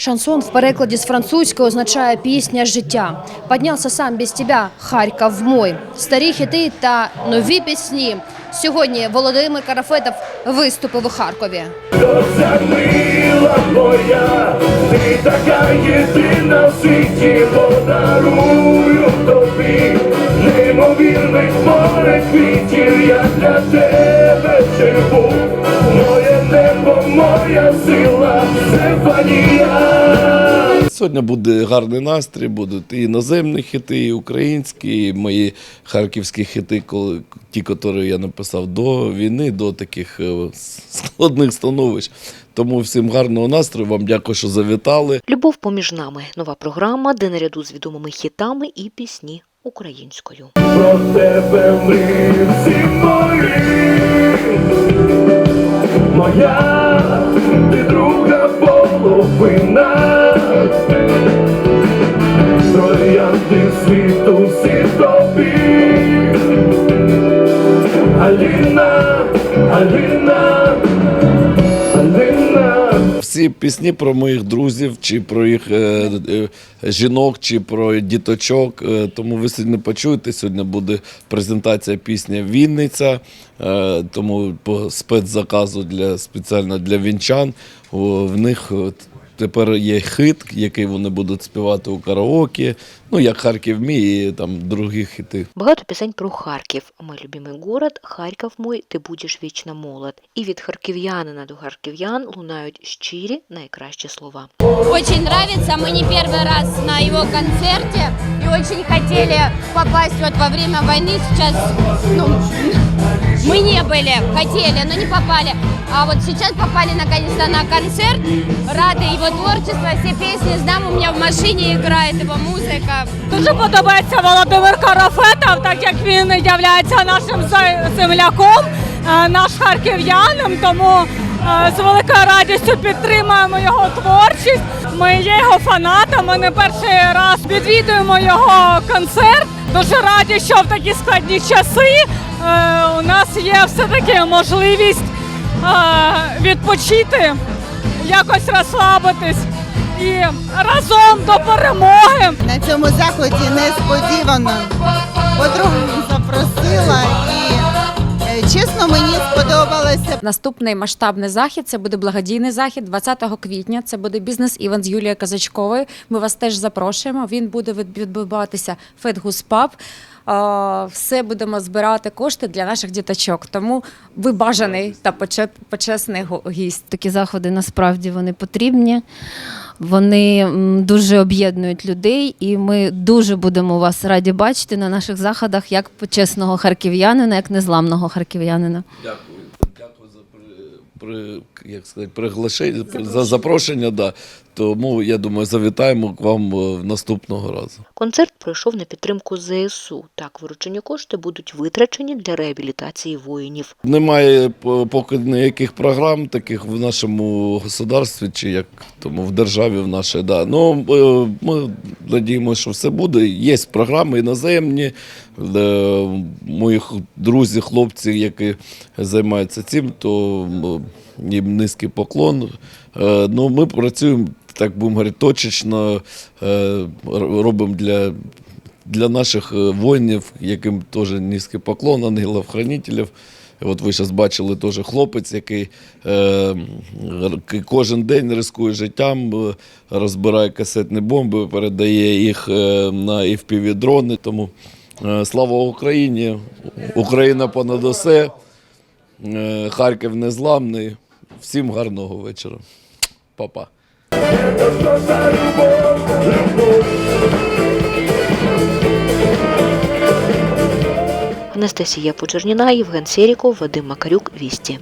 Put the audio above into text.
Шансон в перекладі з французької означає пісня життя. Поднявся сам без тебе, Харків мой. Старі хіти та нові пісні. Сьогодні Володимир Карафетов виступив у Харкові. Мила моя, ти така єдина в світі, подарую тобі неймовірних море квітів, я для тебе живу, моє небо, моя сила. Сьогодні буде гарний настрій, будуть і іноземні хіти, і українські, і мої харківські хіти, коли ті, які я написав до війни, до таких е, складних становищ. Тому всім гарного настрою. Вам дякую, що завітали. Любов поміж нами. Нова програма, де наряду з відомими хітами і пісні українською. Про тебе мрії всі моя ти друга половина, Всі пісні про моїх друзів, чи про їх е, е, жінок, чи про діточок. Е, тому ви сьогодні почуєте. Сьогодні буде презентація пісні Вінниця. Е, тому по спецзаказу для спеціально для вінчан. О, в них тепер є хит, який вони будуть співати у караоке. Ну як Харків мій і там другі хити. Багато пісень про Харків. Мой любимий город, Харків мой, ти будеш вічно молод. І від харків'янина до харків'ян лунають щирі найкращі слова. Очень нравится. Мы не первый раз на его концерте и очень хотели попасть вот во время войны. Сейчас, ну, мы не были, хотели, но не попали. А вот сейчас попали наконец-то на концерт. Рады его творчеству, все песни знаем. У меня в машине играет его музыка. Дуже подобається Володимир Карафетов, так як він являється нашим зе- земляком, е, наш харків'янин. Тому е, з великою радістю підтримуємо його творчість. Ми є його фанатами. Не перший раз відвідуємо його концерт. Дуже раді, що в такі складні часи е, у нас є все таки можливість е, відпочити, якось розслабитись і разом до перемоги. На цьому заході несподівано подругу запросила і е, чесно мені сподобалося. Наступний масштабний захід це буде благодійний захід 20 квітня. Це буде бізнес-івент з Юлією Казачковою. Ми вас теж запрошуємо. Він буде відбуватися в Федгуспаб. Все будемо збирати кошти для наших діточок. Тому ви бажаний та почет- почесний го- гість. Такі заходи насправді вони потрібні. Вони дуже об'єднують людей, і ми дуже будемо вас раді бачити на наших заходах як почесного харків'янина, як незламного харків'янина. Дякую. При, як сказати, приглашення, за запрошення. Да. Тому я думаю, завітаємо к вам е, наступного разу. Концерт пройшов на підтримку ЗСУ. Так, виручені кошти будуть витрачені для реабілітації воїнів. Немає по- поки ніяких програм таких в нашому государстві, чи як тому в державі в нашій. Да. Ну, е, ми надіємося, що все буде. Є програми іноземні. Де моїх друзі, хлопці, які займаються цим, то їм низький поклон. Е, Ну, ми працюємо, так будемо говорити, точечно, е, робимо для для наших е, воїнів, яким теж низький поклон, ангелів-хранителів. От ви зараз бачили теж хлопець, який кожен день ризикує життям, розбирає касетні бомби, передає їх на FPV-дрони. Тому е, слава Україні! Україна понад усе. Е, Харків незламний. Всім гарного вечора. Па-па. Анастасія Почерніна, Євген Серіков, Вадим Макарюк, Вісті.